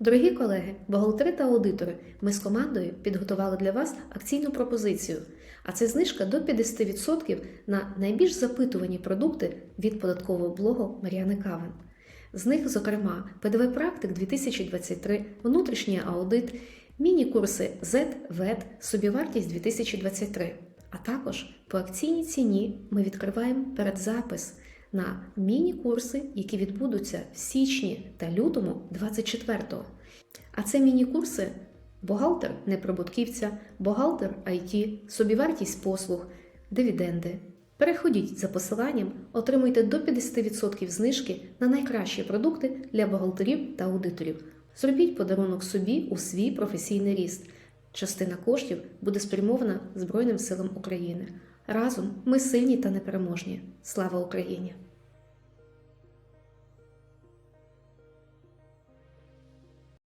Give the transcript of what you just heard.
Дорогі колеги, бухгалтери та аудитори, ми з командою підготували для вас акційну пропозицію, а це знижка до 50% на найбільш запитувані продукти від податкового блогу Мар'яни Кавен. З них, зокрема, ПДВ Практик 2023, внутрішній аудит, міні-курси Z, ВЕД, собівартість 2023. А також по акційній ціні ми відкриваємо передзапис на міні-курси, які відбудуться в січні та лютому 24-го. А це міні-курси бухгалтер неприбутківця, бухгалтер IT, собівартість послуг, дивіденди. Переходіть за посиланням, отримуйте до 50% знижки на найкращі продукти для бухгалтерів та аудиторів. Зробіть подарунок собі у свій професійний ріст. Частина коштів буде спрямована Збройним силам України. Разом ми сильні та непереможні. Слава Україні!